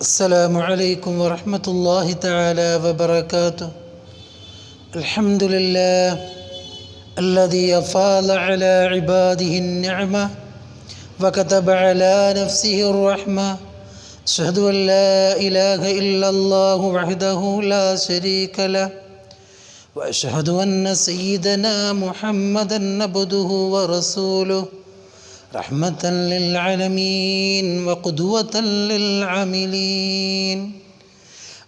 السلام عليكم ورحمة الله تعالى وبركاته. الحمد لله الذي أفاض على عباده النعمة وكتب على نفسه الرحمة. أشهد أن لا إله إلا الله وحده لا شريك له. وأشهد أن سيدنا محمدا عبده ورسوله. رحمة للعالمين وقدوة للعاملين.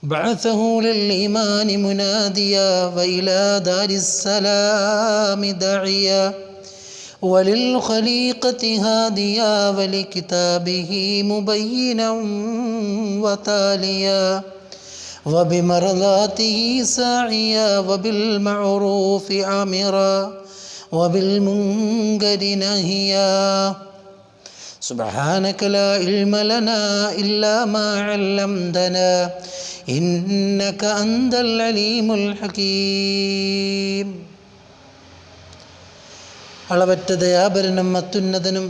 بعثه للإيمان مناديا وإلى دار السلام داعيا. وللخليقة هاديا ولكتابه مبينا وتاليا. وبمرضاته ساعيا وبالمعروف آمرا. وبالمنكر نهيا سبحانك لا علم لنا إلا ما علمتنا إنك أنت العليم الحكيم അളവറ്റ ദയാപരനും അത്യുന്നതനും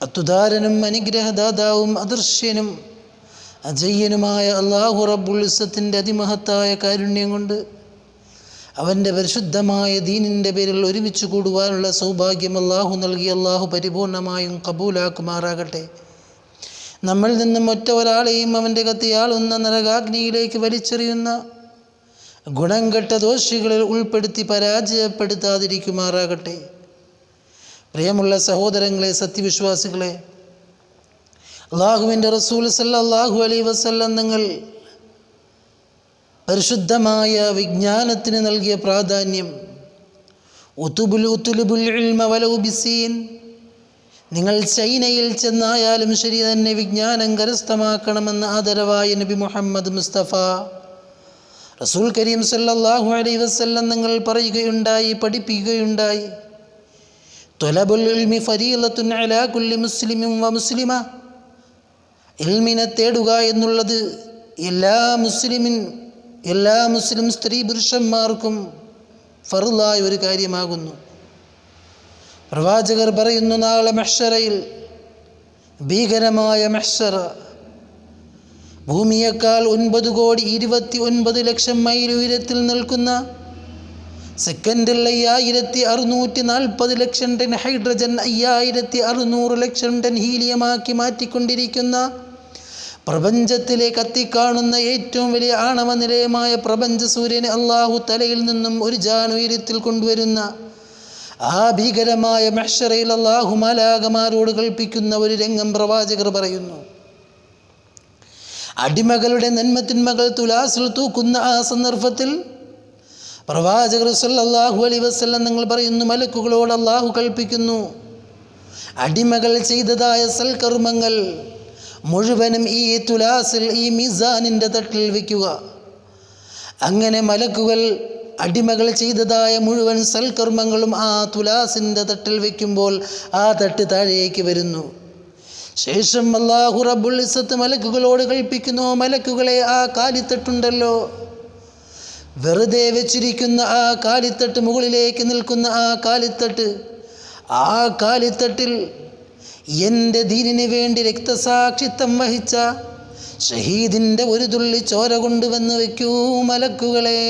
അത്തുദാരനും അനുഗ്രഹദാതാവും അദൃശ്യനും അജയ്യനുമായ അള്ളാഹു റബ്ബുൽ ഇസ്സത്തിൻ്റെ അതിമഹത്തായ കാരുണ്യം കൊണ്ട് അവന്റെ പരിശുദ്ധമായ ദീനിന്റെ പേരിൽ ഒരുമിച്ച് കൂടുവാനുള്ള സൗഭാഗ്യം അള്ളാഹു നൽകി അള്ളാഹു പരിപൂർണമായും കബൂലാക്കുമാറാകട്ടെ. നമ്മൾ നിന്നും ഒറ്റ ഒരാളെയും അവന്റെ കത്തിയാളുന്ന നരകാഗ്നിയിലേക്ക് വലിച്ചെറിയുന്ന ഗുണം കെട്ട ദോഷികളിൽ ഉൾപ്പെടുത്തി പരാജയപ്പെടുത്താതിരിക്കുമാറാകട്ടെ. പ്രിയമുള്ള സഹോദരങ്ങളെ സത്യവിശ്വാസികളെ അള്ളാഹുവിന്റെ റസൂൽ സല്ലാഹു അലൈ വസല്ലം നിങ്ങൾ പരിശുദ്ധമായ വിജ്ഞാനത്തിന് നൽകിയ പ്രാധാന്യം. ഉത്തുബുൽ ഇൽമ വലൗ ബിസീൻ. നിങ്ങൾ ചൈനയിൽ ചെന്നായാലും ശരി തന്നെ വിജ്ഞാനം കരസ്ഥമാക്കണമെന്ന് ആദരവായ നബി മുഹമ്മദ് മുസ്തഫ. റസൂൽ കരീം സല്ലാഹു അലൈ വസല്ലം നിങ്ങൾ പറയുകയുണ്ടായി പഠിപ്പിക്കുകയുണ്ടായി. തൊലബുൽ ഇൽമി ഫരീലത്തുൻ അലാ കുല്ലി മുസ്ലിമിൻ വ മുസ്ലിമ. ഇൽമിനെ തേടുക എന്നുള്ളത് എല്ലാ മുസ്ലിമിൻ എല്ലാ മുസ്ലിം സ്ത്രീ പുരുഷന്മാർക്കും ഫറുലായ ഒരു കാര്യമാകുന്നു. പ്രവാചകർ പറയുന്നു നാളെ മഷറയിൽ ഭീകരമായ മഷറ ഭൂമിയേക്കാൾ ഒൻപത് കോടി ഇരുപത്തി ഒൻപത് ലക്ഷം മൈൽ ഉയരത്തിൽ നിൽക്കുന്ന സെക്കൻഡിൽ അയ്യായിരത്തി അറുന്നൂറ്റി നാൽപ്പത് ലക്ഷം ടൺ ഹൈഡ്രജൻ അയ്യായിരത്തി അറുന്നൂറ് ലക്ഷം ടൺ ഹീലിയമാക്കി മാറ്റിക്കൊണ്ടിരിക്കുന്ന പ്രപഞ്ചത്തിലെ കത്തിക്കാണുന്ന ഏറ്റവും വലിയ ആണവ നിലയമായ പ്രപഞ്ച സൂര്യനെ അള്ളാഹു തലയിൽ നിന്നും ഒരു ജാനുയരത്തിൽ കൊണ്ടുവരുന്ന ആ ഭീകരമായ മഷറയിൽ അള്ളാഹു മാലാകമാരോട് കൽപ്പിക്കുന്ന ഒരു രംഗം പ്രവാചകർ പറയുന്നു. അടിമകളുടെ നന്മത്തിന്മകൾ തുലാസിൽ തൂക്കുന്ന ആ സന്ദർഭത്തിൽ പ്രവാചകർ സല്ലാഹു അലി വസ്ല്ലാം നിങ്ങൾ പറയുന്നു മലക്കുകളോട് അള്ളാഹു കൽപ്പിക്കുന്നു അടിമകൾ ചെയ്തതായ സൽക്കർമ്മങ്ങൾ മുഴുവനും ഈ തുലാസിൽ ഈ മിസാനിന്റെ തട്ടിൽ വയ്ക്കുക അങ്ങനെ മലക്കുകൾ അടിമകൾ ചെയ്തതായ മുഴുവൻ സൽക്കർമ്മങ്ങളും ആ തുലാസിന്റെ തട്ടിൽ വയ്ക്കുമ്പോൾ ആ തട്ട് താഴേക്ക് വരുന്നു. ശേഷം അള്ളാഹു റബ്ബുൽ ഇസത്ത് മലക്കുകളോട് കൽപ്പിക്കുന്നു മലക്കുകളെ ആ കാലിത്തട്ടുണ്ടല്ലോ. വെറുതെ വെച്ചിരിക്കുന്ന ആ കാലിത്തട്ട് മുകളിലേക്ക് നിൽക്കുന്ന ആ കാലിത്തട്ട് ആ കാലിത്തട്ടിൽ എന്റെ ദീനിനു വേണ്ടി രക്തസാക്ഷിത്വം വഹിച്ച ഷഹീദിന്റെ ഒരു തുള്ളി ചോര കൊണ്ടുവന്ന് വയ്ക്കൂ മലക്കുകളെ.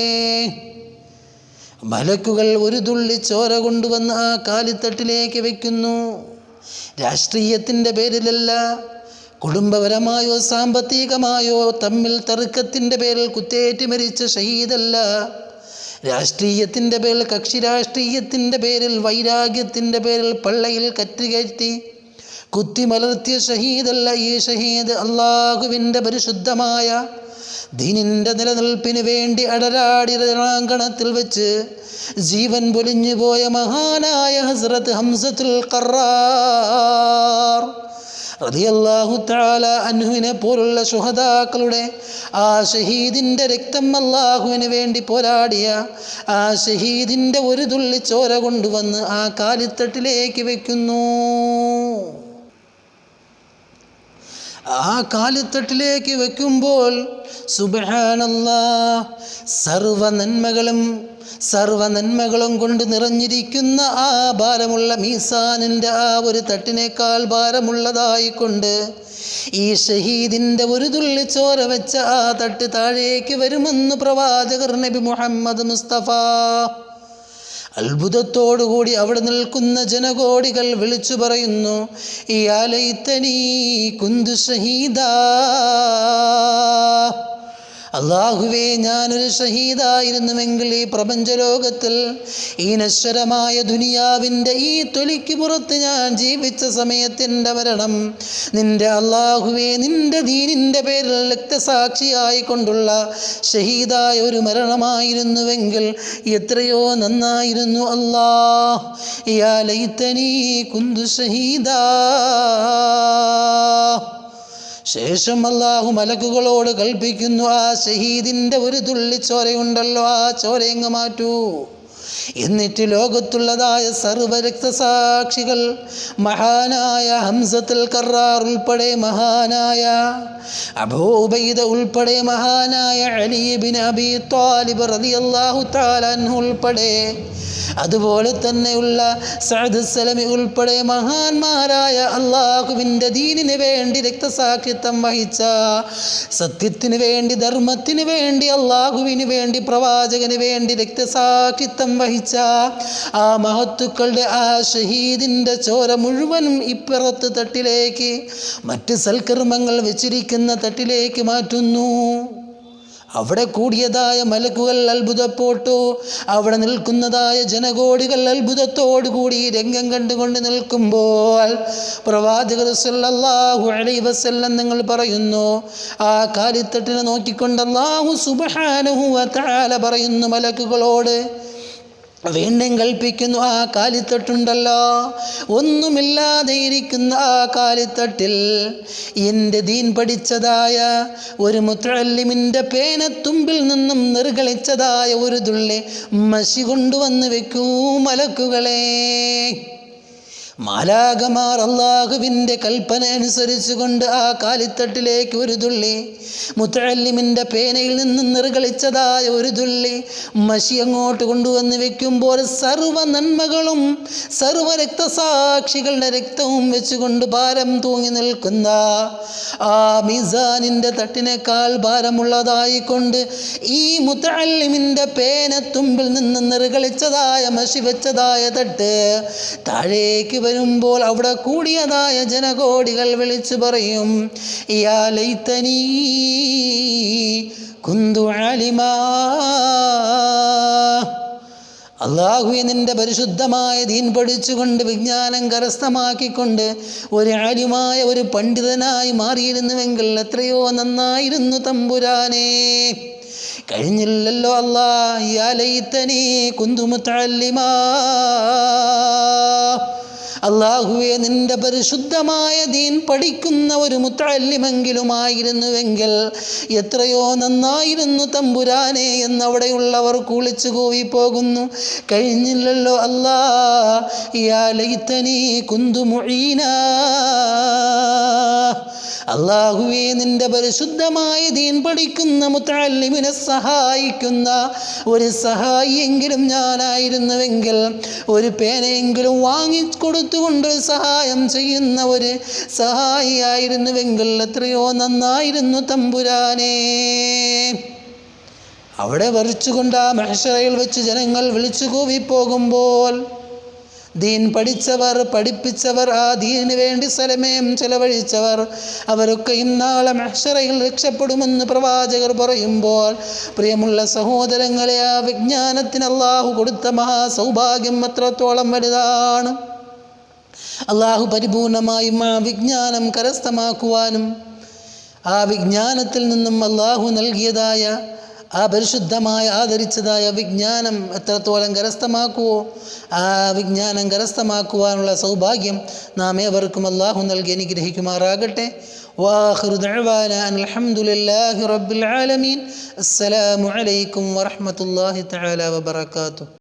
മലക്കുകൾ ഒരു തുള്ളി ചോര കൊണ്ടുവന്ന് ആ കാലിത്തട്ടിലേക്ക് വയ്ക്കുന്നു രാഷ്ട്രീയത്തിന്റെ പേരിലല്ല കുടുംബപരമായോ സാമ്പത്തികമായോ തമ്മിൽ തർക്കത്തിന്റെ പേരിൽ കുത്തേറ്റ് മരിച്ച ഷഹീദല്ല. രാഷ്ട്രീയത്തിന്റെ പേരിൽ കക്ഷി രാഷ്ട്രീയത്തിന്റെ പേരിൽ വൈരാഗ്യത്തിന്റെ പേരിൽ പള്ളയിൽ കറ്റുകയറ്റി കുത്തിമലർത്തിയ ഷഹീദല്ല ഈ ഷഹീദ് അള്ളാഹുവിന്റെ പരിശുദ്ധമായ ദീനിന്റെ നിലനിൽപ്പിന് വേണ്ടി അടരാടി രണാങ്കണത്തിൽ വെച്ച് ജീവൻ പൊലിഞ്ഞു പോയ മഹാനായ ഹസ്രത്ത് ഹംസത്തുൽ കറാർ റതിയല്ലാഹു താല അനുവിനെ പോലുള്ള സുഹതാക്കളുടെ ആ ഷഹീദിന്റെ രക്തം അള്ളാഹുവിന് വേണ്ടി പോരാടിയ ആ ഷഹീദിന്റെ ഒരു തുള്ളി ചോര കൊണ്ടുവന്ന് ആ കാലിത്തട്ടിലേക്ക് വെക്കുന്നു. ആ കാലിത്തട്ടിലേക്ക് വെക്കുമ്പോൾ സുബഹാനല്ല സർവ നന്മകളും സർവ നന്മകളും കൊണ്ട് നിറഞ്ഞിരിക്കുന്ന ആ ഭാരമുള്ള മീസാനിന്റെ ആ ഒരു തട്ടിനേക്കാൾ ഭാരമുള്ളതായിക്കൊണ്ട് ഈ ഷഹീദിന്റെ ഒരു തുള്ളി ചോര വെച്ച ആ തട്ട് താഴേക്ക് വരുമെന്ന് പ്രവാചകർ നബി മുഹമ്മദ് മുസ്തഫ അത്ഭുതത്തോടുകൂടി അവിടെ നിൽക്കുന്ന ജനകോടികൾ വിളിച്ചു പറയുന്നു ഈ ആലയിത്തനീ കുന്തു ഷഹീദാ അള്ളാഹുവേ ഞാനൊരു ഷഹീദായിരുന്നുവെങ്കിൽ ഈ പ്രപഞ്ചലോകത്തിൽ ഈ നശ്വരമായ ദുനിയാവിന്റെ ഈ തൊലിക്ക് പുറത്ത് ഞാൻ ജീവിച്ച സമയത്തിന്റെ മരണം നിന്റെ അള്ളാഹുവേ നിന്റെ ദീനിന്റെ പേരിൽ രക്തസാക്ഷിയായിക്കൊണ്ടുള്ള ഷഹീദായ ഒരു മരണമായിരുന്നുവെങ്കിൽ എത്രയോ നന്നായിരുന്നു. അല്ലാ യാ ലൈത്തനീ കുന്തു ഷഹീദാ. ശേഷം അള്ളാഹു മലക്കുകളോട് കൽപ്പിക്കുന്നു ആ ഷഹീദിന്റെ ഒരു തുള്ളി ചോരയുണ്ടല്ലോ ആ ചോരയങ്ങ് മാറ്റൂ? എന്നിട്ട് ലോകത്തുള്ളതായ സർവരക്തസാക്ഷികൾ മഹാനായ ഹംസത്തുൽ കറാർ ഉൾപ്പെടെ മഹാനായ അബൂബൈദ ഉൾപ്പെടെ മഹാനായ അലിബിൻ അബി താലിബ് റളിയല്ലാഹു തആല അൻഹു ഉൾപ്പെടെ അതുപോലെ തന്നെയുള്ള സഅദ് ഉൾപ്പെടെ മഹാന്മാരായ അള്ളാഹുവിന്റെ ദീനിന് വേണ്ടി രക്തസാക്ഷിത്വം വഹിച്ച സത്യത്തിന് വേണ്ടി ധർമ്മത്തിന് വേണ്ടി അള്ളാഹുവിന് വേണ്ടി പ്രവാചകന് വേണ്ടി രക്തസാക്ഷിത്വം വഹിച്ച ആ മഹത്തുക്കളുടെ ആ ഷഹീദിന്റെ ചോര മുഴുവനും ഇപ്പുറത്ത് തട്ടിലേക്ക് മറ്റ് സൽക്കർമ്മങ്ങൾ വെച്ചിരിക്കുന്ന തട്ടിലേക്ക് മാറ്റുന്നു. അവിടെ കൂടിയതായ മലക്കുകൾ അത്ഭുതപ്പെട്ടു. അവിടെ നിൽക്കുന്നതായ ജനകോടികൾ അത്ഭുതത്തോടു കൂടി രംഗം കണ്ടുകൊണ്ട് നിൽക്കുമ്പോൾ പ്രവാചകർ സല്ലല്ലാഹു അലൈഹി വസല്ലം നിങ്ങൾ പറയുന്നു ആ കാലിത്തട്ടിനെ നോക്കിക്കൊണ്ട് അല്ലാഹു സുബ്ഹാനഹു വ തആല പറയുന്നു മലക്കുകളോട് വീണ്ടും കൽപ്പിക്കുന്നു ആ കാലിത്തട്ടുണ്ടല്ലോ. ഒന്നുമില്ലാതെ ഇരിക്കുന്ന ആ കാലിത്തട്ടിൽ എന്റെ ദീൻ പഠിച്ചതായ ഒരു മുത്തല്ലിമിന്റെ പേനത്തുമ്പിൽ നിന്നും നിർഗളിച്ചതായ ഒരു തുള്ളി മഷി കൊണ്ടുവന്ന് വെക്കൂ മലക്കുകളെ. മാലാകമാർ അള്ളാഹുവിന്റെ കൽപ്പന അനുസരിച്ചുകൊണ്ട് ആ കാലിത്തട്ടിലേക്ക് ഒരു തുള്ളി മുത്തഴല്ലിമിന്റെ പേനയിൽ നിന്ന് നിർഗളിച്ചതായ ഒരു തുള്ളി മഷി അങ്ങോട്ട് കൊണ്ടുവന്ന് വെക്കുമ്പോൾ സർവ നന്മകളും സർവ രക്തസാക്ഷികളുടെ രക്തവും വെച്ചുകൊണ്ട് ഭാരം തൂങ്ങി നിൽക്കുന്ന ആ മിസാനിന്റെ തട്ടിനേക്കാൾ ഭാരമുള്ളതായിക്കൊണ്ട് ഈ മുത്തഴല്ലിമിന്റെ പേന തുമ്പിൽ നിന്ന് നിർഗളിച്ചതായ മഷി വെച്ചതായ തട്ട് താഴേക്ക് വരുമ്പോൾ അവിടെ കൂടിയതായ ജനകോടികൾ വിളിച്ചു പറയും യാ ലൈത്തനീ കുന്തു നിന്റെ പരിശുദ്ധമായ ദീൻ പഠിച്ചുകൊണ്ട് വിജ്ഞാനം കരസ്ഥമാക്കിക്കൊണ്ട് ഒരു ആലിമായ ഒരു പണ്ഡിതനായി മാറിയിരുന്നുവെങ്കിൽ എത്രയോ നന്നായിരുന്നു തമ്പുരാനേ. കഴിഞ്ഞില്ലല്ലോ അല്ലാ യാ ലൈത്തനീ കുന്തു മുത്തല്ലിമാ അള്ളാഹുവെ നിന്റെ പരിശുദ്ധമായ ദീൻ പഠിക്കുന്ന ഒരു മുത്തല്ലിമെങ്കിലുമായിരുന്നുവെങ്കിൽ എത്രയോ നന്നായിരുന്നു തമ്പുരാനെ എന്നവിടെയുള്ളവർ കുളിച്ചു കൂവി പോകുന്നു. കഴിഞ്ഞില്ലല്ലോ അല്ലാ യാ ലൈത്തനീ കുന്തു മുഴീന അള്ളാഹുവെ നിന്റെ പരിശുദ്ധമായ ദീൻ പഠിക്കുന്ന മുത്തല്ലിമിനെ സഹായിക്കുന്ന ഒരു സഹായിയെങ്കിലും ഞാനായിരുന്നുവെങ്കിൽ ഒരു പേനയെങ്കിലും വാങ്ങിക്കൊടുത്തുകൊണ്ട് സഹായം ചെയ്യുന്ന ഒരു സഹായിയായിരുന്നുവെങ്കിൽ എത്രയോ നന്നായിരുന്നു തമ്പുരാനേ. അവിടെ വരച്ചുകൊണ്ട് ആ മഹഷറയിൽ വെച്ച് ജനങ്ങൾ വിളിച്ചു കൂവി പോകുമ്പോൾ ദീൻ പഠിച്ചവർ പഠിപ്പിച്ചവർ ആ ദീനു വേണ്ടി സ്ഥലമേം ചെലവഴിച്ചവർ. അവരൊക്കെ ഇന്നാളെ മഹ്ഷറയിൽ രക്ഷപ്പെടുമെന്ന് പ്രവാചകർ പറയുമ്പോൾ പ്രിയമുള്ള സഹോദരങ്ങളെ ആ വിജ്ഞാനത്തിന് അള്ളാഹു കൊടുത്ത മഹാസൗഭാഗ്യം അത്രത്തോളം വലുതാണ്. അള്ളാഹു പരിപൂർണമായും ആ വിജ്ഞാനം കരസ്ഥമാക്കുവാനും ആ വിജ്ഞാനത്തിൽ നിന്നും അള്ളാഹു നൽകിയതായ ആ പരിശുദ്ധമായ ആദരിച്ചതായ വിജ്ഞാനം എത്രത്തോളം കരസ്ഥമാക്കുവോ ആ വിജ്ഞാനം കരസ്ഥമാക്കുവാനുള്ള സൗഭാഗ്യം നാം ഏവർക്കും അള്ളാഹു നൽകി അനുഗ്രഹിക്കുമാറാകട്ടെ واخر دعوانا ان الحمد لله رب العالمين السلام عليكم ورحمه الله تعالى وبركاته